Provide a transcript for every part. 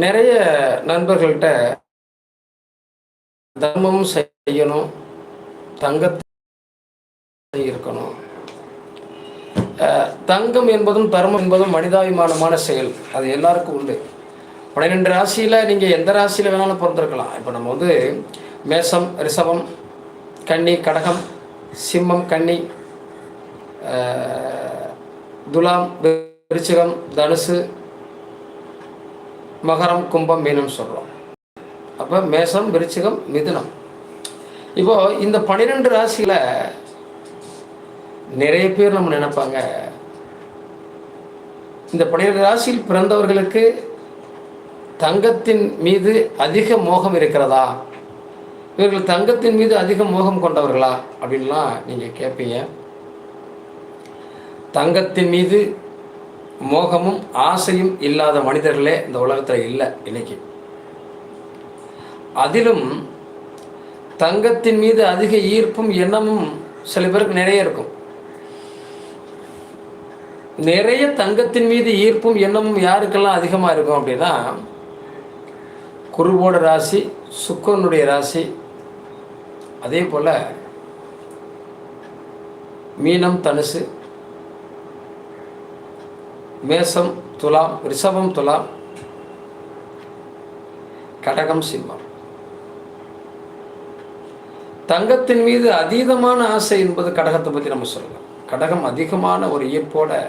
நிறைய நண்பர்கள்ட்ட தர்மம் செய்யணும் தங்கத்தை இருக்கணும். தங்கம் என்பதும் தர்மம் என்பதும் மனிதாபிமானமான செயல். அது எல்லாருக்கும் உண்டு. பன்னிரெண்டு ராசியில் நீங்கள் எந்த ராசியில் வேணாலும் பிறந்திருக்கலாம். இப்போ நம்ம வந்து மேசம் ரிஷபம் கன்னி கடகம் சிம்மம் கன்னி துலாம் விருச்சிகம் தனுசு மகரம் கும்பம் மீனம் சொல்கிறோம் அப்போ மேசம் விருச்சிகம் மிதுனம். இப்போ இந்த பன்னிரெண்டு ராசியில் நிறைய பேர் நம்ம நினைப்பாங்க. இந்த பன்னிரெண்டு ராசியில் பிறந்தவர்களுக்கு தங்கத்தின் மீது அதிக மோகம் இருக்கிறதா? இவர்கள் தங்கத்தின் மீது அதிக மோகம் கொண்டவர்களா? அப்படின்லாம் நீங்கள் கேட்பீங்க தங்கத்தின் மீது மோகமும் ஆசையும் இல்லாத மனிதர்களே இந்த உலகத்தில் இல்லை இன்னைக்கு. அதிலும் தங்கத்தின் மீது அதிக ஈர்ப்பும் எண்ணமும் சில பேருக்கு நிறைய இருக்கும். நிறைய தங்கத்தின் மீது ஈர்ப்பும் எண்ணமும் யாருக்கெல்லாம் அதிகமாக இருக்கும் அப்படின்னா குருவோட ராசி சுக்கரனுடைய ராசி அதே போல் மீனம் தனுசு மேசம் துலாம் ரிஷபம் துலாம் கடகம் சிம்மம். தங்கத்தின் மீது அதீதமான ஆசை என்பது கடகத்தை பற்றி நம்ம சொல்லலாம். கடகம் அதிகமான ஒரு ஈர்ப்போட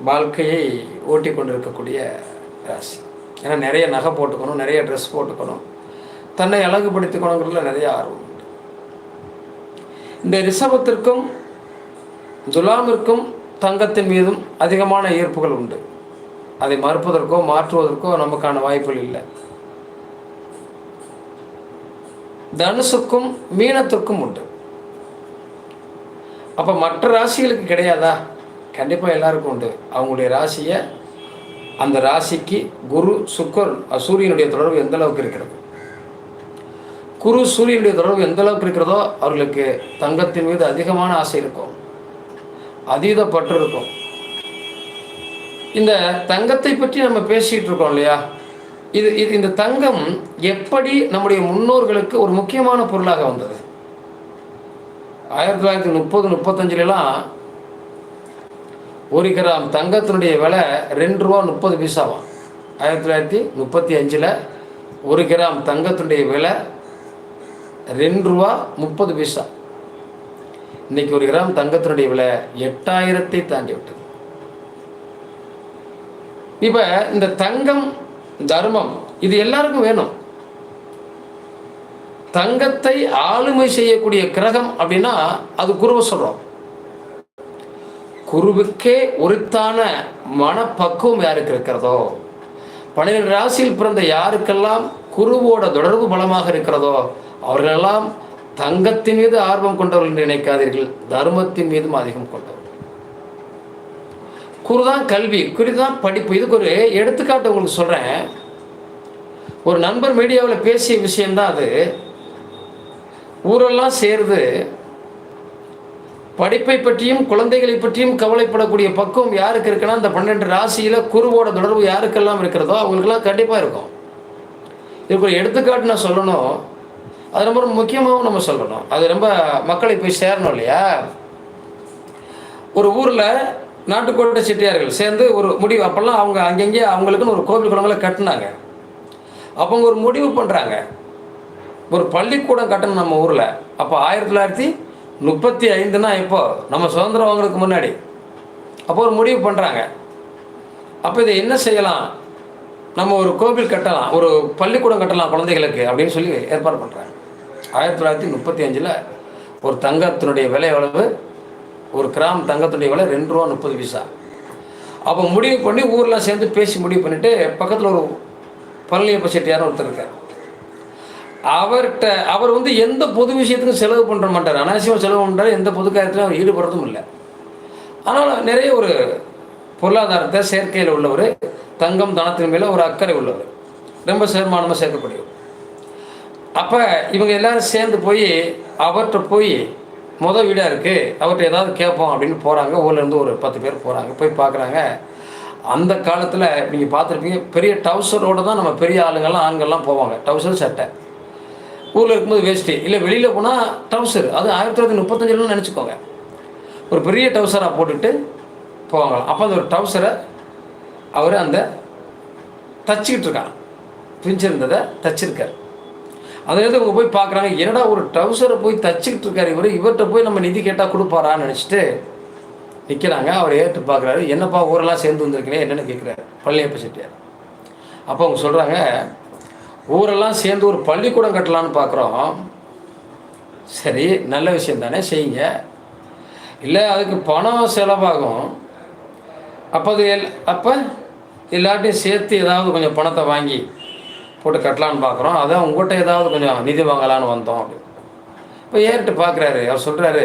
வாழ்க்கையை ஓட்டி கொண்டிருக்கக்கூடிய ராசி. ஏன்னா நிறைய நகை போட்டுக்கணும் நிறைய ட்ரெஸ் போட்டுக்கணும். தன்னை அழகுபடுத்திக்கணுங்கிறதுல நிறைய ஆர்வம் உண்டு. இந்த ரிஷபத்திற்கும் துலாமிற்கும் தங்கத்தின் மீதும் அதிகமான ஈர்ப்புகள் உண்டு. அதை மறுப்பதற்கோ மாற்றுவதற்கோ நமக்கான வாய்ப்புகள் இல்லை. தனுசுக்கும் மீனத்திற்கும் உண்டு. அப்போ மற்ற ராசிகளுக்கு கிடையாதா? கண்டிப்பாக எல்லாருக்கும் உண்டு. அவங்களுடைய ராசியை அந்த ராசிக்கு குரு சுக்கர் சூரியனுடைய தொடர்பு எந்த அளவுக்கு இருக்கிறது? குரு சூரியனுடைய தொடர்பு எந்த அளவுக்கு இருக்கிறதோ அவர்களுக்கு தங்கத்தின் மீது அதிகமான ஆசை இருக்கும். அதீத பற்று இருக்கும் இந்த தங்கத்தை பற்றி நம்ம பேசிகிட்டு இருக்கோம் இல்லையா? இது இது இந்த தங்கம் எப்படி நம்முடைய முன்னோர்களுக்கு ஒரு முக்கியமான பொருளாக வந்தது? ஆயிரத்தி தொள்ளாயிரத்தி முப்பது முப்பத்தஞ்சுலாம் ஒரு கிராம் தங்கத்தினுடைய விலை ரெண்டு ரூபா முப்பது பைசாவாம். ஆயிரத்தி தொள்ளாயிரத்தி முப்பத்தி அஞ்சில் ஒரு கிராம் தங்கத்தினுடைய விலை ரெண்டு ரூபா முப்பது பைசா. இன்னைக்கு ஒரு கிராம் தங்கத்தினுடைய விலை எட்டாயிரத்தை தாண்டி விட்டது. இப்போ இந்த தங்கம் தர்மம் இது எல்லாருக்கும் வேணும். தங்கத்தை ஆளுமை செய்யக்கூடிய கிரகம் அப்படின்னா அது குருவை சொல்றோம். குருவுக்கே ஒருத்தான மனப்பக்குவம் யாருக்கு இருக்கிறதோ பன்னிரெண்டு ராசியில் பிறந்த யாருக்கெல்லாம் குருவோட தொடர்பு பலமாக இருக்கிறதோ அவர்களெல்லாம் தங்கத்தின் மீது ஆர்வம் கொண்டவர்கள் என்று நினைக்காதீர்கள். தர்மத்தின் மீதும் அதிகம் கொண்டவர்கள். குருதான் கல்வி. குறிதான் படிப்பு. இதுக்கு ஒரு எடுத்துக்காட்டு உங்களுக்கு சொல்கிறேன் ஒரு நண்பர் மீடியாவில் பேசிய விஷயம்தான் அது. ஊரெல்லாம் சேர்ந்து படிப்பை பற்றியும் குழந்தைகளை பற்றியும் கவலைப்படக்கூடிய பக்குவம் யாருக்கு இருக்குன்னா இந்த பன்னெண்டு ராசியில் குருவோட தொடர்பு யாருக்கெல்லாம் இருக்கிறதோ அவங்களுக்கெல்லாம் கண்டிப்பாக இருக்கும். இதுக்கு ஒரு எடுத்துக்காட்டு நான் சொல்லணும். அது ரொம்ப முக்கியமாகவும் நம்ம சொல்லணும். அது ரொம்ப மக்களை போய் சேரணும் இல்லையா? ஒரு ஊரில் நாட்டுக்கோட்டை செட்டியார்கள் சேர்ந்து ஒரு முடிவு அப்போல்லாம் அவங்க அங்கங்கே அவங்களுக்குன்னு ஒரு கோவில் குளங்களை கட்டினாங்க. அப்போ அவங்க ஒரு முடிவு பண்ணுறாங்க ஒரு பள்ளிக்கூடம் கட்டணும் நம்ம ஊரில். அப்போ ஆயிரத்தி தொள்ளாயிரத்தி முப்பத்தி ஐந்துனா இப்போது நம்ம சுதந்திரம் வாங்குறதுக்கு முன்னாடி. அப்போ ஒரு முடிவு பண்ணுறாங்க அப்போ இதை என்ன செய்யலாம்? நம்ம ஒரு கோவில் கட்டலாம் ஒரு பள்ளிக்கூடம் கட்டலாம் குழந்தைகளுக்கு அப்படின்னு சொல்லி ஏற்பாடு பண்ணுறாங்க ஆயிரத்தி தொள்ளாயிரத்தி முப்பத்தி அஞ்சில் ஒரு தங்கத்தினுடைய விலை எவ்வளவு? ஒரு கிராம் தங்கத்தினுடைய விலை ரெண்டு ரூபா முப்பது பைசா. அப்போ முடிவு பண்ணி ஊரெலாம் சேர்ந்து பேசி முடிவு பண்ணிவிட்டு பக்கத்தில் ஒரு பழனியப்ப செட்டியார் ஒருத்தர் இருக்கார். அவர்கிட்ட அவர் வந்து எந்த பொது விஷயத்துக்கும் செலவு பண்ணுற மாட்டார். அனாவசியமாக செலவு பண்ணுறாரு எந்த பொது காரியத்திலும் அவர் ஈடுபடுறதும் இல்லை. ஆனால் நிறைய ஒரு பொருளாதாரத்தை சேர்க்கையில் உள்ளவர் தங்கம் தனத்தின் மேலே ஒரு அக்கறை உள்ளவர். ரொம்ப சேர்மானமாக சேர்க்கக்கூடியவர் அப்போ இவங்க எல்லாரும் சேர்ந்து போய் அவர்கிட்ட போய் முத வீடாக இருக்குது அவர்கிட்ட ஏதாவது கேட்போம் அப்படின்னு போகிறாங்க ஊர்லேருந்து ஒரு பத்து பேர் போகிறாங்க போய் பார்க்குறாங்க அந்த காலத்தில் நீங்கள் பார்த்துருப்பீங்க பெரிய டவுசரோடு தான் நம்ம பெரிய ஆளுங்கள்லாம் ஆண்கள்லாம் போவாங்க. டவுசர் சட்டை. ஊரில் இருக்கும்போது வேஷ்டி. இல்லை வெளியில் போனால் டவுசர். அது ஆயிரத்தி தொள்ளாயிரத்தி முப்பத்தஞ்சிலன்னு நினச்சிக்கோங்க. ஒரு பெரிய டவுசராக போட்டுட்டு போவாங்களாம். அப்போ அந்த ஒரு டவுசரை அவர் அந்த தச்சிக்கிட்டு இருக்கான் பிரிஞ்சிருந்ததை தச்சிருக்கார். அதை எடுத்து இவங்க போய் பார்க்குறாங்க? என்னடா ஒரு ட்ரௌசரை போய் தச்சுக்கிட்டு இருக்காரு இவர்? இவர்கிட்ட போய் நம்ம நிதி கேட்டால் கொடுப்பாரான்னு நினச்சிட்டு நிற்கிறாங்க அவர் ஏற்று பார்க்குறாரு. என்னப்பா ஊரெல்லாம் சேர்ந்து வந்திருக்கீங்க? என்னென்னு கேட்குறாரு பள்ளியப்ப செட்டியார். அப்போ அவங்க சொல்கிறாங்க ஊரெல்லாம் சேர்ந்து ஒரு பள்ளிக்கூடம் கட்டலான்னு பார்க்குறோம். சரி நல்ல விஷயம் தானே செய்யுங்க. இல்லை அதுக்கு பணம் செலவாகும். அப்போ அது எல் அப்போ எல்லார்ட்டையும் சேர்த்து ஏதாவது கொஞ்சம் பணத்தை வாங்கி போட்டு கட்டலான்னு பார்க்குறோம் அதான் உங்கள்கிட்ட ஏதாவது கொஞ்சம் நிதி வாங்கலான்னு வந்தோம் அப்படி இப்போ ஏறிட்டு பார்க்குறாரு அவர் சொல்கிறாரு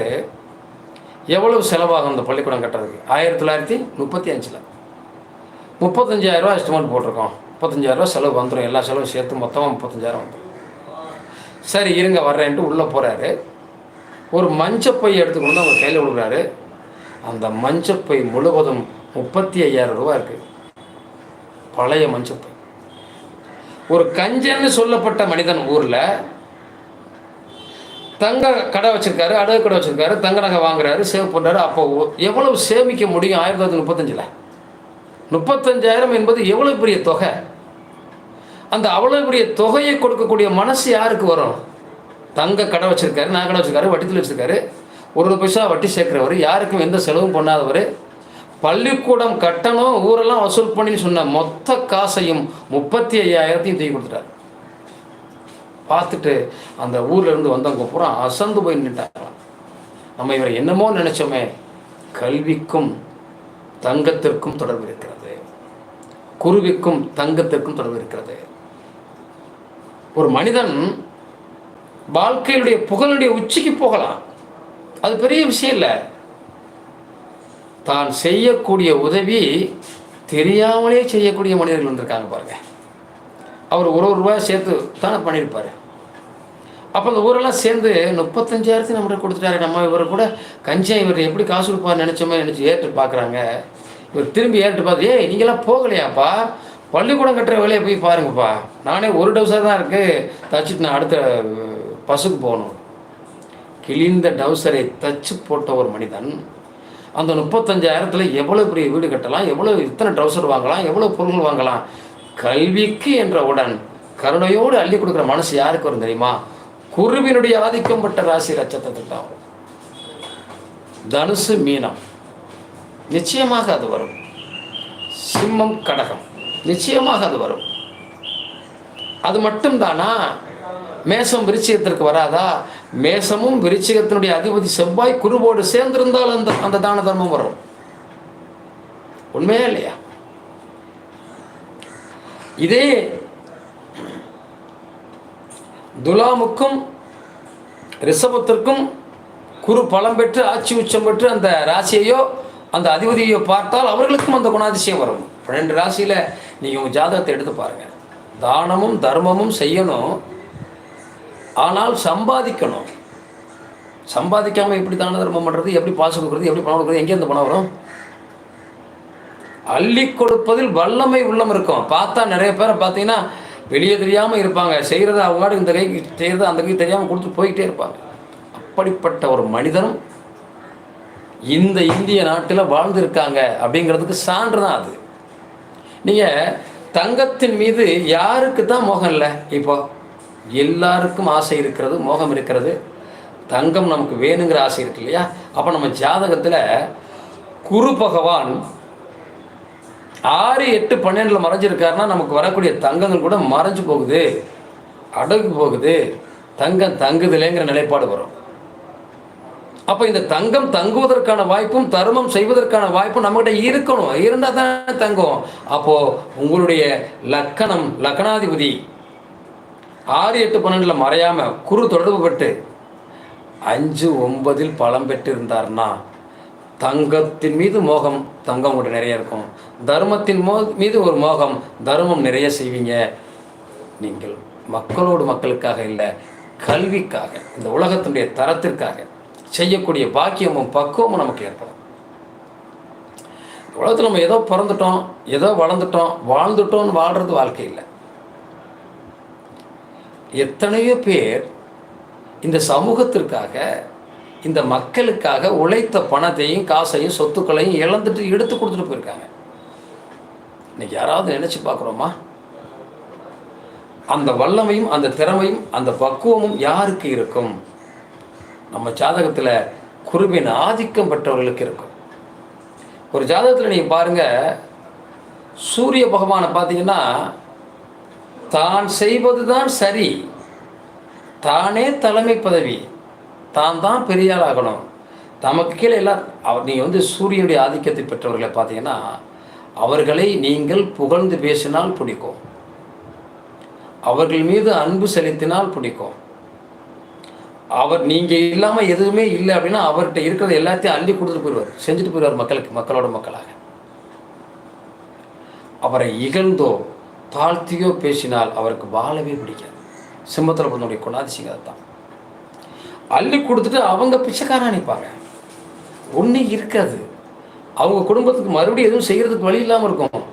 எவ்வளவு செலவாகும் இந்த பள்ளிக்கூடம் கட்டுறதுக்கு? ஆயிரத்தி தொள்ளாயிரத்தி முப்பத்தி அஞ்சில். முப்பத்தஞ்சாயிரரூவா எஸ்டிமேட் போட்டிருக்கோம். முப்பத்தஞ்சாயிரரூவா செலவு வந்துடும் எல்லா செலவும் சேர்த்து மொத்தமாக முப்பத்தஞ்சாயிரம் வந்துடும் சரி இருங்க வர்றேன்ட்டு உள்ளே போகிறாரு ஒரு மஞ்சப்பை எடுத்து கொண்டு அவங்க கையில் கொடுக்குறாரு அந்த மஞ்சப்பை முழுவதும் முப்பத்தி ஐயாயிரம் ரூபா இருக்குது பழைய மஞ்சப்பை. ஒரு கஞ்சன்னு சொல்லப்பட்ட மனிதன் ஊரில் தங்க கடை வச்சிருக்காரு அடகு கடை வச்சிருக்காரு தங்க நகை வாங்குறாரு சேவ் பண்ணுறாரு அப்போ எவ்வளவு சேமிக்க முடியும்? ஆயிரத்தி தொள்ளாயிரத்தி முப்பத்தஞ்சில். முப்பத்தஞ்சாயிரம் என்பது எவ்வளோ பெரிய தொகை? அந்த அவ்வளோ பெரிய தொகையை கொடுக்கக்கூடிய மனசு யாருக்கு வரும்? தங்க கடை வச்சிருக்காரு நான் கடை வச்சிருக்காரு வட்டித்தில் வச்சிருக்காரு. ஒரு ஒரு பைசா வட்டி சேர்க்குறவர். யாருக்கும் எந்த செலவும் பண்ணாதவர். பள்ளிக்கூடம் கட்டணம் ஊரெல்லாம் வசூல் பண்ணி சொன்ன மொத்த காசையும் முப்பத்தி ஐயாயிரத்தையும் தூக்கி கொடுத்துட்டார். பார்த்துட்டு அந்த ஊர்ல இருந்து வந்தவங்க பூரா அசந்து போய் நின்றுட்டாங்களாம் நம்ம இவரை என்னமோ நினைச்சோமே கல்விக்கும் தங்கத்திற்கும் தொடர்பு இருக்கிறது. குருவிக்கும் தங்கத்திற்கும் தொடர்பு இருக்கிறது. ஒரு மனிதன் வாழ்க்கையினுடைய புகழுடைய உச்சிக்கு போகலாம். அது பெரிய விஷயம் இல்லை. தான் செய்யக்கூடிய உதவி தெரியாமலே செய்யக்கூடிய மனிதர்கள் வந்திருக்காங்க பாருங்கள் அவர் ஒரு ஒரு ரூபாய் சேர்த்து தானே பண்ணியிருப்பார் அப்போ அந்த ஊரெல்லாம் சேர்ந்து முப்பத்தஞ்சாயிரத்தி நம்மகிட்ட கொடுத்துட்டாரு. நம்ம இவரை கூட கஞ்சா இவர் எப்படி காசு கொடுப்பார் நினச்சோமே நினச்சி ஏற்று பார்க்குறாங்க. இவர் திரும்பி ஏற்று பார்த்து ஏய் நீங்களாம் போகலையாப்பா? பள்ளிக்கூடம் கட்டுற வேலையை போய் பாருங்கப்பா. நானே ஒரு டவுசர் தான் இருக்குது தச்சுட்டு நான் அடுத்த பஸ்ஸுக்கு போகணும். கிழிந்த டவுசரை தச்சு போட்ட ஒரு மனிதன் அந்த முப்பத்தஞ்சாயிரத்தில் எவ்வளோ பெரிய வீடு கட்டலாம் எவ்வளோ இத்தனை ட்ரௌசர் வாங்கலாம் எவ்வளோ பொருள் வாங்கலாம்? கல்விக்கு என்றவுடன் கருணையோடு அள்ளி கொடுக்குற மனசு யாருக்கு வரும் தெரியுமா? குருவினுடைய ஆதிக்கம் பட்ட ராசி ரச்சத்தை திட்டம் தனுசு மீனம். நிச்சயமாக அது வரும். சிம்மம் கடகம். நிச்சயமாக அது வரும். அது மட்டும் தானா மேசம் விருச்சியத்திற்கு வராதா? மேசமும் விருச்சிகத்தினுடைய அதிபதி செவ்வாய் குருவோடு சேர்ந்திருந்தால் அந்த அந்த தான தர்மம் வரும். உண்மையா இல்லையா? இதே துலாமுக்கும் ரிஷபத்திற்கும் குரு பலம் பெற்று ஆட்சி உச்சம் பெற்று அந்த ராசியையோ அந்த அதிபதியையோ பார்த்தால் அவர்களுக்கும் அந்த குணாதிசயம் வரும். பன்னெண்டு ராசியில் நீங்கள் உங்கள் ஜாதகத்தை எடுத்து பாருங்கள் தானமும் தர்மமும் செய்யணும். ஆனால் சம்பாதிக்கணும். சம்பாதிக்காமல் எப்படி தான தர்மம் பண்ணுறது எப்படி பாசம் கொடுக்குறது எப்படி பணம் கொடுக்குறது எங்கேருந்து பணம் வரும்? அள்ளி கொடுப்பதில் வல்லமை உள்ளம் இருக்கும். பார்த்தா நிறைய பேரை பார்த்தீங்கன்னா வெளியே தெரியாமல் இருப்பாங்க. செய்கிறத அவங்க இந்த கைக்கு செய்கிறத அந்த கைக்கு தெரியாமல் கொடுத்து போய்கிட்டே இருப்பாங்க. அப்படிப்பட்ட ஒரு மனிதனும் இந்த இந்திய நாட்டில் வாழ்ந்திருக்காங்க அப்படிங்கிறதுக்கு சான்று தான் அது. நீங்கள் தங்கத்தின் மீது யாருக்கு தான் மோகம் இல்லை இப்போது எல்லாருக்கும் ஆசை இருக்கிறது மோகம் இருக்கிறது. தங்கம் நமக்கு வேணுங்கிற ஆசை இருக்கு இல்லையா? அப்போ நம்ம ஜாதகத்தில் குரு பகவான் ஆறு எட்டு பன்னெண்டில் மறைஞ்சிருக்காருன்னா நமக்கு வரக்கூடிய தங்கங்கள் கூட மறைஞ்சு போகுது. அடகு போகுது. தங்கம் தங்குதில்லைங்கிற நிலைப்பாடு வரும். அப்போ இந்த தங்கம் தங்குவதற்கான வாய்ப்பும் தர்மம் செய்வதற்கான வாய்ப்பும் நம்மகிட்ட இருக்கணும். இருந்தால் தானே தங்கும். அப்போ உங்களுடைய லக்கணம் லக்கணாதிபதி ஆறு எட்டு பன்னெண்டில் மறையாமல் குரு தொடர்பு அஞ்சு ஒன்பதில் பலம் பெற்று இருந்தார்னா தங்கத்தின் மீது மோகம் தங்கம் உங்கள்கிட்ட நிறைய இருக்கும். தர்மத்தின் மோ மீது ஒரு மோகம் தர்மம் நிறைய செய்வீங்க. நீங்கள் மக்களோடு மக்களுக்காக இல்லை கல்விக்காக இந்த உலகத்தினுடைய தரத்திற்காக செய்யக்கூடிய பாக்கியமும் பக்குவமும் நமக்கு ஏற்படும். உலகத்தில் நம்ம ஏதோ பிறந்துட்டோம் ஏதோ வளர்ந்துட்டோம் வாழ்ந்துட்டோம்னு வாழ்கிறது வாழ்க்கை இல்லை. எத்தனையோ பேர் இந்த சமூகத்திற்காக இந்த மக்களுக்காக உழைத்த பணத்தையும் காசையும் சொத்துக்களையும் இழந்துட்டு எடுத்து கொடுத்துட்டு போயிருக்காங்க. இன்னைக்கு யாராவது நினச்சி பார்க்குறோமா? அந்த வல்லமையும் அந்த திறமையும் அந்த பக்குவமும் யாருக்கு இருக்கும்? நம்ம ஜாதகத்தில் குருவின் ஆதிக்கம் பெற்றவர்களுக்கு இருக்கும். ஒரு ஜாதகத்தில் நீங்கள் பாருங்க சூரிய பகவானை பார்த்தீங்கன்னா தான் செய்வது தான் சரி. தானே தலைமை பதவி. தான் தான் பெரிய ஆகணும். தமக்கு கீழே எல்லாம் அவர் நீங்கள் வந்து சூரியனுடைய ஆதிக்கத்தை பெற்றவர்களை பார்த்தீங்கன்னா அவர்களை நீங்கள் புகழ்ந்து பேசினால் பிடிக்கும். அவர்கள் மீது அன்பு செலுத்தினால் பிடிக்கும். அவர் நீங்கள் இல்லாமல் எதுவுமே இல்லை அப்படின்னா அவர்கிட்ட இருக்கிறத எல்லாத்தையும் அள்ளி கொடுத்துட்டு போயிடுவார். செஞ்சுட்டு போயிடுவார் மக்களுக்கு மக்களோட மக்களாக. அவரை இகழ்ந்தோ தாழ்த்தியோ பேசினால் அவருக்கு வாழவே பிடிக்காது. சிம்மத்தில் பிறந்தனுடைய குணாதிசயம் அதுதான் அள்ளி கொடுத்துட்டு அவங்க பிச்சைக்காரன் நினைப்பாங்க. ஒன்றும் இருக்காது. அவங்க குடும்பத்துக்கு மறுபடியும் எதுவும் செய்கிறதுக்கு வழி இல்லாமல் இருக்கும்.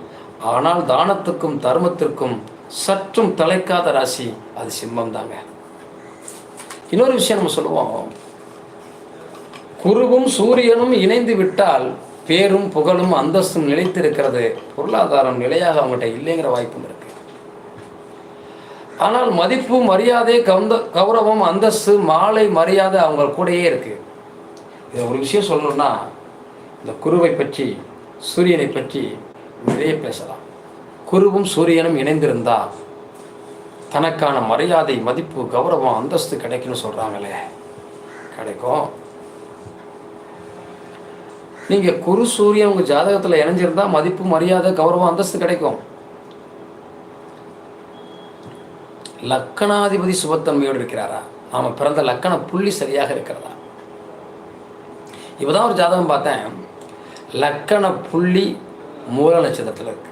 ஆனால் தானத்துக்கும் தர்மத்திற்கும் சற்றும் தலைக்காத ராசி அது சிம்மம் தாங்க இன்னொரு விஷயம் நம்ம சொல்லுவோம். குருவும் சூரியனும் இணைந்து விட்டால் பேரும் புகழும் அந்தஸ்தும் நிலைத்திருக்கிறது. பொருளாதாரம் நிலையாக அவங்ககிட்ட இல்லைங்கிற வாய்ப்பும் இருக்கு. ஆனால் மதிப்பு மரியாதை கவுந்த கௌரவம் அந்தஸ்து மாலை மரியாதை அவங்க கூடயே இருக்கு. இதை ஒரு விஷயம் சொல்லணும்னா இந்த குருவை பற்றி சூரியனை பற்றி நிறைய பேசலாம். குருவும் சூரியனும் இணைந்திருந்தா தனக்கான மரியாதை மதிப்பு கௌரவம் அந்தஸ்து கிடைக்கும்னு சொல்கிறாங்களே கிடைக்கும். நீங்கள் குரு சூரியன் உங்கள் ஜாதகத்தில் இணைஞ்சிருந்தா மதிப்பு மரியாதை கௌரவம் அந்தஸ்து கிடைக்கும். லக்கணாதிபதி சுபத்தன்மையோடு இருக்கிறாரா? நாம பிறந்த லக்கண புள்ளி சரியாக இருக்கிறதா? இப்போதான் ஒரு ஜாதகம் பார்த்தேன். லக்கண புள்ளி மூல நட்சத்திரத்தில் இருக்கு.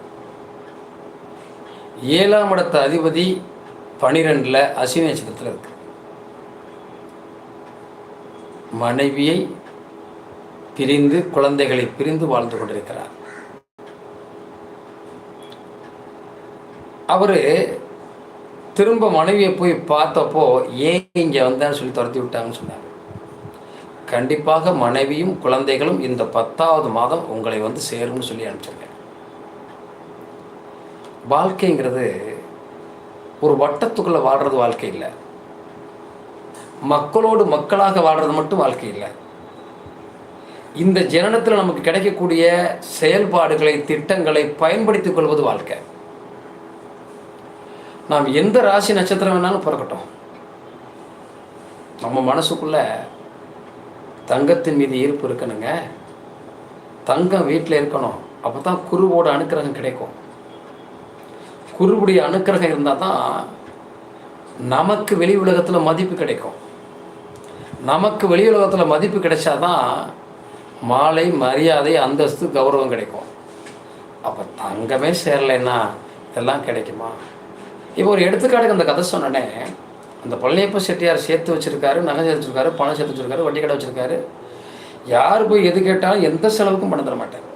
ஏழாம் இடத்த அதிபதி பனிரெண்டில் அசினி நட்சத்திரத்தில் இருக்கு. மனைவியை பிரிந்து குழந்தைகளை பிரிந்து வாழ்ந்து கொண்டிருக்கிறார். அவர் திரும்ப மனைவியை போய் பார்த்தப்போ ஏன் இங்கே வந்தேன்னு சொல்லி துரத்தி விட்டாங்கன்னு சொன்னார். கண்டிப்பாக மனைவியும் குழந்தைகளும் இந்த பத்தாவது மாதம் உங்களை வந்து சேரும்னு சொல்லி அனுப்பிச்சிருக்கேன் வாழ்க்கைங்கிறது ஒரு வட்டத்துக்குள்ளே வாழ்கிறது வாழ்க்கை இல்லை. மக்களோடு மக்களாக வாழ்கிறது மட்டும் வாழ்க்கை இல்லை. இந்த ஜனனத்தில் நமக்கு கிடைக்கக்கூடிய செயல்பாடுகளை திட்டங்களை பயன்படுத்திக் கொள்வது வாழ்க்கை. நாம் எந்த ராசி நட்சத்திரம் வேணாலும் பிறக்கட்டும். நம்ம மனசுக்குள்ள தங்கத்தின் மீது ஈர்ப்பு இருக்கணுங்க. தங்கம் வீட்டில் இருக்கணும். அப்போ தான் குருவோட அனுக்கிரகம் கிடைக்கும். குருவுடைய அனுக்கிரகம் இருந்தால் தான் நமக்கு வெளி உலகத்தில் மதிப்பு கிடைக்கும். நமக்கு வெளி உலகத்தில் மதிப்பு கிடைச்சாதான் மாலை மரியாதை அந்தஸ்து கௌரவம் கிடைக்கும். அப்போ தங்கமே சேரலைன்னா இதெல்லாம் கிடைக்குமா? இப்போ ஒரு எடுத்துக்காட்டுக்கு அந்த கதை சொன்னோடனே அந்த பழனியப்ப செட்டியார் சேர்த்து வச்சுருக்காரு நகை சேர்த்து வச்சுருக்காரு பணம் சேர்த்து வச்சுருக்காரு வட்டி கடை வச்சுருக்காரு. யார் போய் எது கேட்டாலும் எந்த செலவுக்கும் பணம் தர மாட்டேன்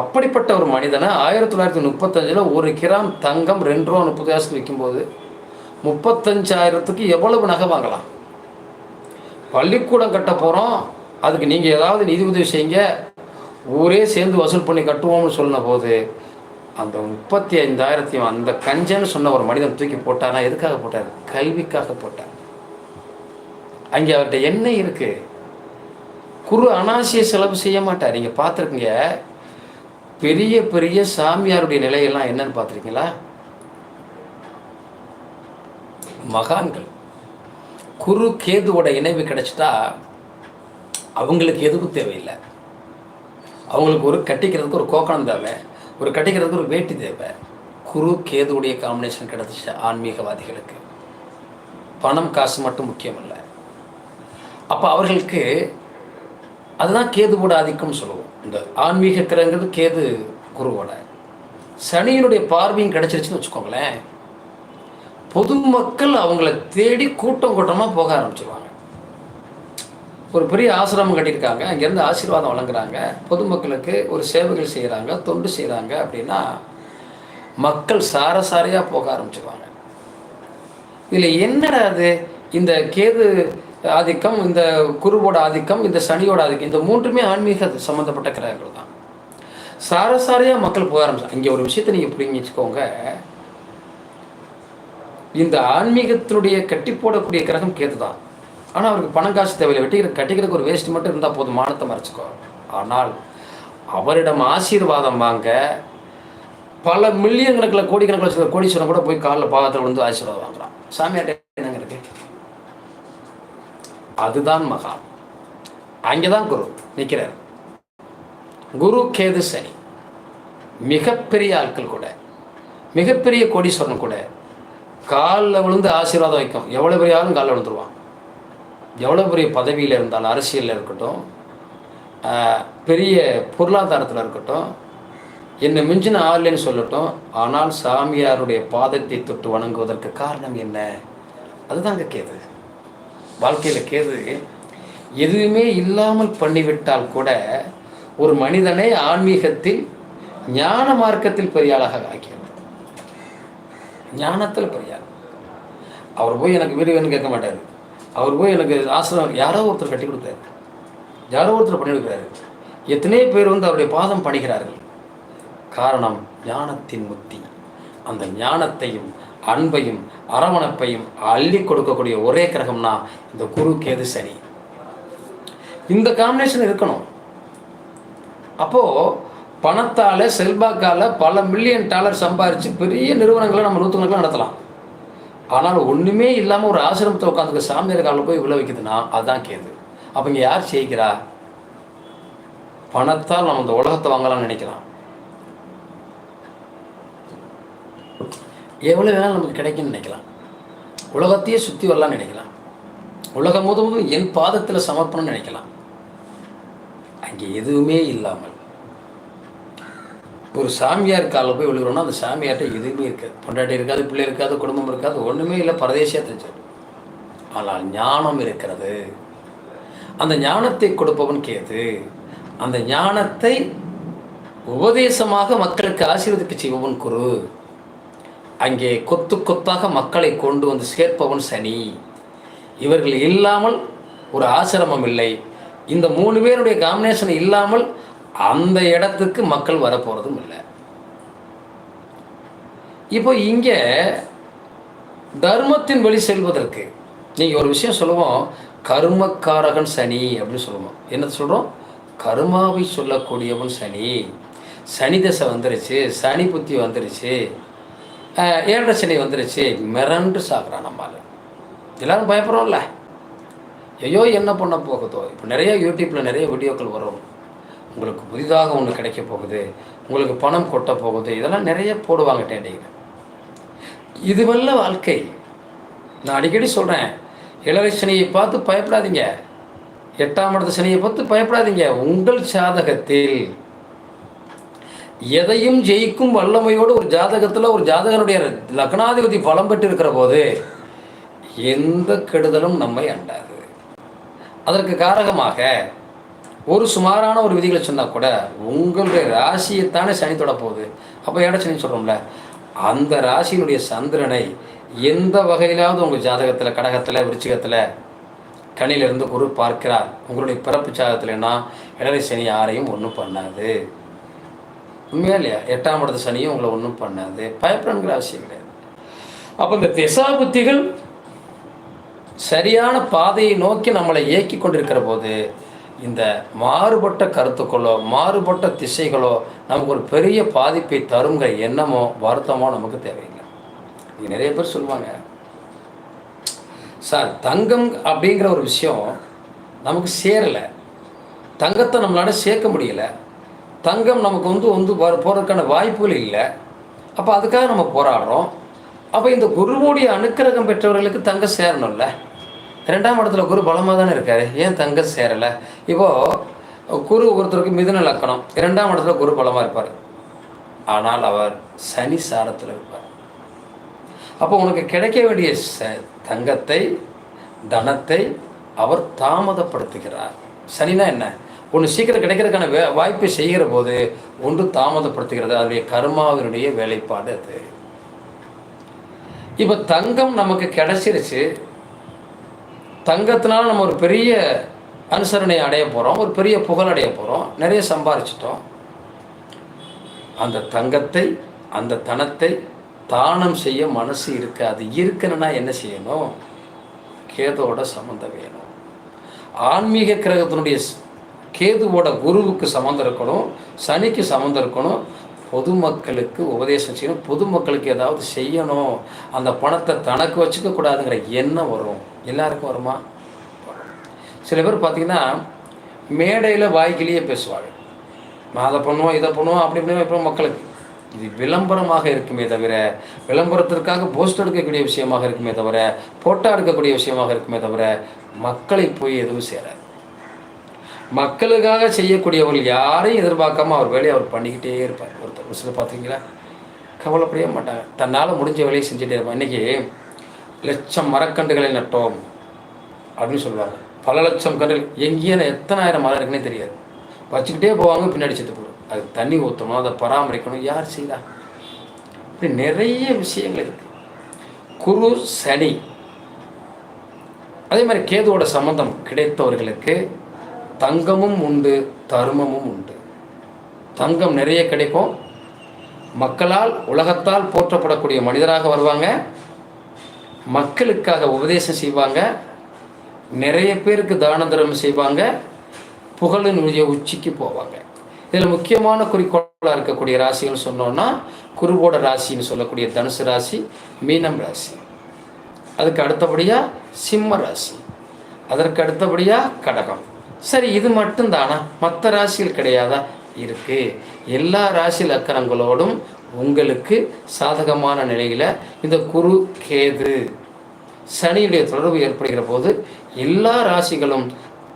அப்படிப்பட்ட ஒரு மனிதனை ஆயிரத்தி தொள்ளாயிரத்தி முப்பத்தஞ்சில் ஒரு கிராம் தங்கம் ரெண்டு ரூபா முப்பது காசுக்கு விற்கும்போது முப்பத்தஞ்சாயிரத்துக்கு எவ்வளவு நகை வாங்கலாம்? பள்ளிக்கூடம் கட்ட போகிறோம் அதுக்கு நீங்கள் ஏதாவது நிதி உதவி செய்யுங்க. ஊரே சேர்ந்து வசூல் பண்ணி கட்டுவோம்னு சொன்ன போது அந்த முப்பத்தி ஐந்தாயிரத்தையும் அந்த கஞ்சன்னு சொன்ன ஒரு மனிதன் தூக்கி போட்டானா? எதுக்காக போட்டார்? கல்விக்காக போட்டார். அங்கே அவர்கிட்ட என்ன இருக்கு? குரு அனாசிய செலவு செய்ய மாட்டார். நீங்கள் பார்த்துருக்கீங்க. பெரிய பெரிய சாமியாருடைய நிலையெல்லாம் என்னன்னு பார்த்துருக்கீங்களா? மகான்கள். குரு கேதுவோட இணைவு கிடைச்சிட்டா அவங்களுக்கு எதுவும் தேவையில்லை. அவங்களுக்கு ஒரு கட்டிக்கிறதுக்கு ஒரு கோக்கணம் தேவை. ஒரு கட்டிக்கிறதுக்கு ஒரு வேட்டி தேவை. குரு கேதுவுடைய காம்பினேஷன் கிடச்சிச்சு ஆன்மீகவாதிகளுக்கு. பணம் காசு மட்டும் முக்கியம் இல்லை அப்போ அவர்களுக்கு அதுதான் கேதுவோட ஆதிக்கம்னு சொல்லுவோம். இந்த ஆன்மீக கிரகங்கிறது கேது குருவோட. சனியினுடைய பார்வையும் கிடச்சிருச்சுன்னு வச்சுக்கோங்களேன். பொதுமக்கள் அவங்கள தேடி கூட்டம் கூட்டமாக போக ஆரம்பிச்சிருவாங்க. ஒரு பெரிய ஆசிரமம் கட்டியிருக்காங்க. அங்கேருந்து ஆசீர்வாதம் வழங்குறாங்க. பொதுமக்களுக்கு ஒரு சேவைகள் செய்கிறாங்க தொண்டு செய்கிறாங்க அப்படின்னா மக்கள் சாரசாரியாக போக ஆரம்பிச்சிருவாங்க. இதில் என்னடா அது? இந்த கேது ஆதிக்கம் இந்த குருவோட ஆதிக்கம் இந்த சனியோட ஆதிக்கம் இந்த மூன்றுமே ஆன்மீக சம்மந்தப்பட்ட கிரகங்கள் தான். சாரசாரியாக மக்கள் போக ஆரம்பிச்சாங்க இங்கே ஒரு விஷயத்தை நீங்கள் பிடிங்கி வச்சுக்கோங்க. இந்த ஆன்மீகத்தினுடைய கட்டி போடக்கூடிய கிரகம் கேது தான் ஆனால் அவருக்கு பணம் காசு தேவையில்லை. வெட்டிக்கிற கட்டிக்கிறதுக்கு ஒரு வேஸ்ட் மட்டும் இருந்தால் போதும். மானத்தை மறைச்சிக்கோ. ஆனால் அவரிடம் ஆசீர்வாதம் வாங்க பல மில்லியன் கணக்கில் கோடிக்கணக்கில் வச்சுருக்க கோடீஸ்வரன் கூட போய் காலில் பாகத்தில் வந்து ஆசீர்வாதம் வாங்குறான். சாமியாட்ட என்னங்க இருக்கு? அதுதான் மகா. அங்கே தான் குரு நிற்கிறார் குரு கேது சனி. மிகப்பெரிய ஆட்கள் கூட. மிகப்பெரிய கோடீஸ்வரன் கூட. காலில் விழுந்து ஆசீர்வாதம் வைக்கும். எவ்வளோ பெரிய ஆளும் காலில் விழுந்துருவான். எவ்வளோ பெரிய பதவியில் இருந்தாலும் அரசியலில் இருக்கட்டும் பெரிய பொருளாதாரத்தில் இருக்கட்டும் என்னை மிஞ்சின ஆள்னு சொல்லட்டும் ஆனால் சாமியாருடைய பாதத்தை தொட்டு வணங்குவதற்கு காரணம் என்ன? அதுதாங்க கேது. வாழ்க்கையில் கேது எதுவுமே இல்லாமல் பண்ணிவிட்டால் கூட ஒரு மனிதனை ஆன்மீகத்தில் ஞான மார்க்கத்தில் பெரிய ஆளாக ஆக்கிறது ஞானத்தில் பெரியார் அவர் போய் எனக்கு வீடு வேணும்னு கேட்க மாட்டார். அவர் போய் எனக்கு ஆசிரமம் யாரோ ஒருத்தர் கட்டி கொடுத்தாரு. யாரோ ஒருத்தர் பண்ணி கொடுக்குறாரு எத்தனையோ பேர் வந்து அவருடைய பாதம் பணிகிறார்கள்? காரணம் ஞானத்தின் முத்தி. அந்த ஞானத்தையும் அன்பையும் அரவணைப்பையும் அள்ளி கொடுக்கக்கூடிய ஒரே கிரகம்னா இந்த குரு கேது சனி. இந்த காம்பினேஷன் இருக்கணும். அப்போது பணத்தால் செல்வாக்கால் பல மில்லியன் டாலர் சம்பாரித்து பெரிய நிறுவனங்களை நம்ம நூற்றுக்கணக்கில் நடத்தலாம். ஆனால் ஒன்றுமே இல்லாமல் ஒரு ஆசிரமத்தை உட்காந்துக்க சாமியார் காலில் போய் விழ வைக்குதுன்னா அதுதான் கேது. அப்போ இங்கே யார் செய்கிறா பணத்தால் நம்ம இந்த உலகத்தை வாங்கலாம்னு நினைக்கலாம். எவ்வளோ வேணாலும் நமக்கு கிடைக்கும்னு நினைக்கலாம். உலகத்தையே சுற்றி வரலாம்னு நினைக்கலாம். உலகம் முழுவதும் என் பாதத்தில் சமர்ப்பணம்னு நினைக்கலாம். அங்கே எதுவுமே இல்லாமல். ஒரு சாமியார் காலில் போய் விழுகிறோம்னா அந்த சாமியார்கிட்ட எதுவுமே இருக்காது. பொண்டாட்டி இருக்காது பிள்ளை இருக்காது குடும்பம் இருக்காது ஒன்றுமே இல்லை. பரதேசியாக தெரிஞ்சது ஆனால் ஞானம் இருக்கிறது. அந்த ஞானத்தை கொடுப்பவன் கேது. அந்த ஞானத்தை உபதேசமாக மக்களுக்கு ஆசீர்வதிக்க செய்பவன் குரு. அங்கே கொத்து கொத்தாக மக்களை கொண்டு வந்து சேர்ப்பவன் சனி. இவர்கள் இல்லாமல் ஒரு ஆசிரமம் இல்லை. இந்த மூணு பேருடைய காம்பினேஷன் இல்லாமல் அந்த இடத்துக்கு மக்கள் வரப்போகிறதும் இல்லை. இப்போ இங்கே தர்மத்தின் வழி செல்வதற்கு நீங்கள் ஒரு விஷயம் சொல்லுவோம் கர்மக்காரகன் சனி அப்படின்னு சொல்லுவோம். என்ன சொல்கிறோம் கர்மாவை சொல்லக்கூடியவன் சனி. சனி தசை வந்துருச்சு சனி புத்தி வந்துருச்சு ஏழரை சனி வந்துருச்சு மிரண்டு சாகுறான் நம்மால். எல்லோரும் பயப்படுறோம்ல? ஐயோ என்ன பண்ண போகுதோ? இப்போ நிறைய யூடியூப்பில் நிறைய வீடியோக்கள் வரும். உங்களுக்கு புதிதாக ஒன்று கிடைக்க போகுது உங்களுக்கு பணம் கொட்ட போகுது இதெல்லாம் நிறைய போடுவாங்க டேண்டிங்க இதுவல்ல வாழ்க்கை. நான் அடிக்கடி சொல்கிறேன் இளவை சனியை பார்த்து பயப்படாதீங்க. எட்டாம் இடத்து சனியை பார்த்து பயப்படாதீங்க. உங்கள் ஜாதகத்தில் எதையும் ஜெயிக்கும் வல்லமையோடு ஒரு ஜாதகத்தில் ஒரு ஜாதகனுடைய லக்னாதிபதி பலம் பெற்று இருக்கிற போது எந்த கெடுதலும் நம்மை அண்டாது. அதற்கு காரகமாக ஒரு சுமாரான ஒரு விதிகளை சொன்னால் கூட உங்களுடைய ராசியைத்தானே சனி தொட போகுது. அப்போ ஏட சொல்கிறோம்ல அந்த ராசியினுடைய சந்திரனை எந்த வகையிலாவது உங்கள் ஜாதகத்தில் கடகத்தில் விருச்சிகத்தில் கனியிலிருந்து குரு பார்க்கிறார். உங்களுடைய பிறப்பு ஜாதகத்தில்னா இடரை சனி யாரையும் ஒன்றும் பண்ணாது. உண்மையா இல்லையா? எட்டாம் இடத்து சனியும் உங்களை ஒன்றும் பண்ணாது. பயப்படணுங்கிற அவசியம் கிடையாது. அப்போ இந்த திசா புத்திகள் சரியான பாதையை நோக்கி நம்மளை இயக்கி கொண்டிருக்கிற போது இந்த மாறுபட்ட கருத்துக்களோ மாறுபட்ட திசைகளோ நமக்கு ஒரு பெரிய பாதிப்பை தருங்கிற எண்ணமோ வருத்தமோ நமக்கு தேவையில்லை. இது நிறைய பேர் சொல்லுவாங்க சார் தங்கம் அப்படிங்கிற ஒரு விஷயம் நமக்கு சேரலை. தங்கத்தை நம்மளால் சேர்க்க முடியலை. தங்கம் நமக்கு வந்து வந்து வர போகிறதுக்கான வாய்ப்புகள் இல்லை. அப்போ அதுக்காக நம்ம போராடுறோம். அப்போ இந்த குருவுடைய அனுக்கிரகம் பெற்றவர்களுக்கு தங்கம் சேரணும்ல. ரெண்டாம் இடத்துல குரு பலமாக தானே இருக்கார். ஏன் தங்கம் சேரலை? இப்போது குரு ஒருத்தருக்கு மிதுன லக்கணம். இரண்டாம் இடத்துல குரு பலமாக இருப்பார். ஆனால் அவர் சனி சாரத்தில் இருப்பார். அப்போ உனக்கு கிடைக்க வேண்டிய ச தங்கத்தை தனத்தை அவர் தாமதப்படுத்துகிறார். சனினா என்ன? ஒன்று சீக்கிரம் கிடைக்கிறதுக்கான வே வாய்ப்பை செய்கிற போது ஒன்று தாமதப்படுத்துகிறது. அதனுடைய கர்மாவினுடைய வேலைப்பாடு அது. இப்போ தங்கம் நமக்கு கிடைச்சிருச்சு. தங்கத்தினால நம்ம ஒரு பெரிய அனுசரணையை அடைய போகிறோம் ஒரு பெரிய புகழ் அடைய போகிறோம் நிறைய சம்பாரிச்சிட்டோம். அந்த தங்கத்தை அந்த தனத்தை தானம் செய்ய மனசு இருக்காது. இருக்கணும்னா என்ன செய்யணும்? கேதோட சம்மந்தம் வேணும். ஆன்மீக கிரகத்தினுடைய கேதுவோட குருவுக்கு சம்மந்தம் இருக்கணும் சனிக்கு சம்மந்தம் இருக்கணும் பொதுமக்களுக்கு உபதேசம் செய்யணும். பொதுமக்களுக்கு ஏதாவது செய்யணும். அந்த பணத்தை தனக்கு வச்சுக்க கூடாதுங்கிற எண்ணம் வரும். எல்லாருக்கும் வருமா? சில பேர் பார்த்தீங்கன்னா மேடையில் வாய்க்கிலேயே பேசுவாங்க. நான் அதை பண்ணுவோம் இதை பண்ணுவோம் அப்படி இப்படி இப்போ மக்களுக்கு. இது விளம்பரமாக இருக்குமே தவிர விளம்பரத்திற்காக போஸ்ட் எடுக்கக்கூடிய விஷயமாக இருக்குமே தவிர ஃபோட்டோ எடுக்கக்கூடிய விஷயமாக இருக்குமே தவிர மக்களை போய் எதுவும் சேராது. மக்களுக்காக செய்யக்கூடியவர்கள் யாரையும் எதிர்பார்க்காம அவர் வேலையை அவர் பண்ணிக்கிட்டே இருப்பார். ஒருத்தர் ஒரு சில பார்த்தீங்களா? கவலைப்படவே மாட்டாங்க. தன்னால் முடிஞ்ச வேலையை செஞ்சுட்டே இருப்பாங்க. இன்றைக்கி லட்சம் மரக்கன்றுகளை நட்டோம் அப்படின்னு சொல்லுவாங்க. பல லட்சம் கன்றுகள். எங்கேயே எத்தனாயிரம் மரம் இருக்குன்னே தெரியாது. வச்சுக்கிட்டே போவாங்க பின்னாடி செத்து போடும் அதுக்கு தண்ணி ஊற்றணும் அதை பராமரிக்கணும் யார் செய்தா? இப்படி நிறைய விஷயங்கள் இருக்கு. குரு சனி. அதே மாதிரி கேதுவோட சம்பந்தம் கிடைத்தவர்களுக்கு தங்கமும் உண்டு தர்மமும் உண்டு. தங்கம் நிறைய கிடைக்கும் மக்களால் உலகத்தால் போற்றப்படக்கூடிய மனிதராக வருவாங்க. மக்களுக்காக உபதேசம் செய்வாங்க. நிறைய பேருக்கு தான தர்மம் செய்வாங்க. புகழினுடைய உச்சிக்கு போவாங்க. இதில் முக்கியமான குறிக்கோளாக இருக்கக்கூடிய ராசிகள் சொன்னோன்னா குருவோட ராசின்னு சொல்லக்கூடிய தனுசு ராசி மீனம் ராசி. அதுக்கு அடுத்தபடியாக சிம்ம ராசி. அதற்கு அடுத்தபடியாக கடகம். சரி இது மட்டும்தானா? மற்ற ராசிகள் கிடையாதா? இருக்கு. எல்லா ராசி லக்கணங்களோடும் உங்களுக்கு சாதகமான நிலையில் இந்த குரு கேது சனியுடைய தொடர்பு ஏற்படுகிற போது எல்லா ராசிகளும்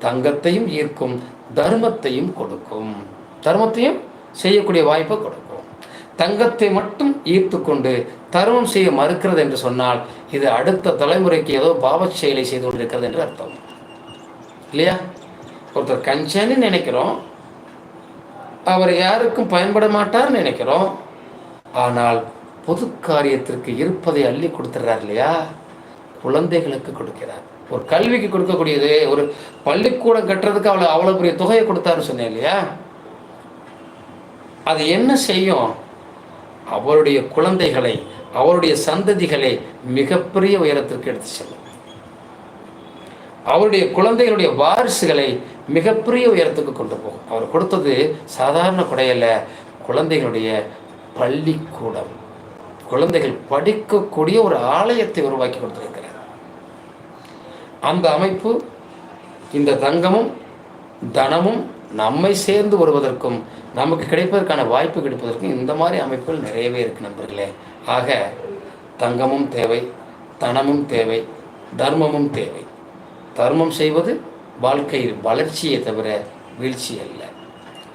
தங்கத்தையும் ஈர்க்கும் தர்மத்தையும் கொடுக்கும். தர்மத்தையும் செய்யக்கூடிய வாய்ப்பை கொடுக்கும். தங்கத்தை மட்டும் ஈர்த்து கொண்டு தர்மம் செய்ய மறுக்கிறது என்று சொன்னால் இது அடுத்த தலைமுறைக்கு ஏதோ பாவ செயலை செய்து கொண்டிருக்கிறது என்று அர்த்தம். இல்லையா? ஒருத்தர் கஞ்சன்னு நினைக்கிறோம். அவர் யாருக்கும் பயன்பட மாட்டார்னு நினைக்கிறோம். ஆனால் பொது காரியத்திற்கு இருப்பதை அள்ளி கொடுத்துட்றார் இல்லையா? குழந்தைகளுக்கு கொடுக்கிறார். ஒரு கல்விக்கு கொடுக்கக்கூடியது ஒரு பள்ளிக்கூடம் கட்டுறதுக்கு அவ்வளோ அவ்வளோ பெரிய தொகையை கொடுத்தாருன்னு சொன்னேன் இல்லையா? அது என்ன செய்யும்? அவருடைய குழந்தைகளை அவருடைய சந்ததிகளை மிகப்பெரிய உயரத்திற்கு எடுத்து செல்லும். அவருடைய குழந்தைகளுடைய வாரிசுகளை மிகப்பெரிய உயரத்துக்கு கொண்டு போகும். அவர் கொடுத்தது சாதாரண குடையல்ல குழந்தைகளுடைய பள்ளிக்கூடம். குழந்தைகள் படிக்கக்கூடிய ஒரு ஆலயத்தை உருவாக்கி கொடுத்திருக்கிறார். அந்த அமைப்பு இந்த தங்கமும் தனமும் நம்மை சேர்ந்து வருவதற்கும் நமக்கு கிடைப்பதற்கான வாய்ப்பு கிடைப்பதற்கும் இந்த மாதிரி அமைப்புகள் நிறையவே இருக்கு நண்பர்களே. ஆக தங்கமும் தேவை தனமும் தேவை தர்மமும் தேவை. தர்மம் செய்வது வாழ்க்கையில் வளர்ச்சியை தவிர வீழ்ச்சி அல்ல.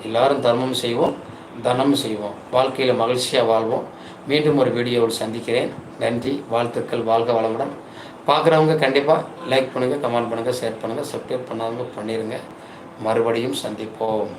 எல்லாரும் தர்மம் செய்வோம் தனம் செய்வோம். வாழ்க்கையில் மகிழ்ச்சியாக வாழ்வோம். மீண்டும் ஒரு வீடியோவில் சந்திக்கிறேன். நன்றி வாழ்த்துக்கள் வாழ்க வளமுடன். பார்க்குறவங்க கண்டிப்பாக லைக் பண்ணுங்கள் கமெண்ட் பண்ணுங்கள் ஷேர் பண்ணுங்கள் சப்ஸ்கிரைப் பண்ணாதவங்க பண்ணிடுங்க மறுபடியும் சந்திப்போம்.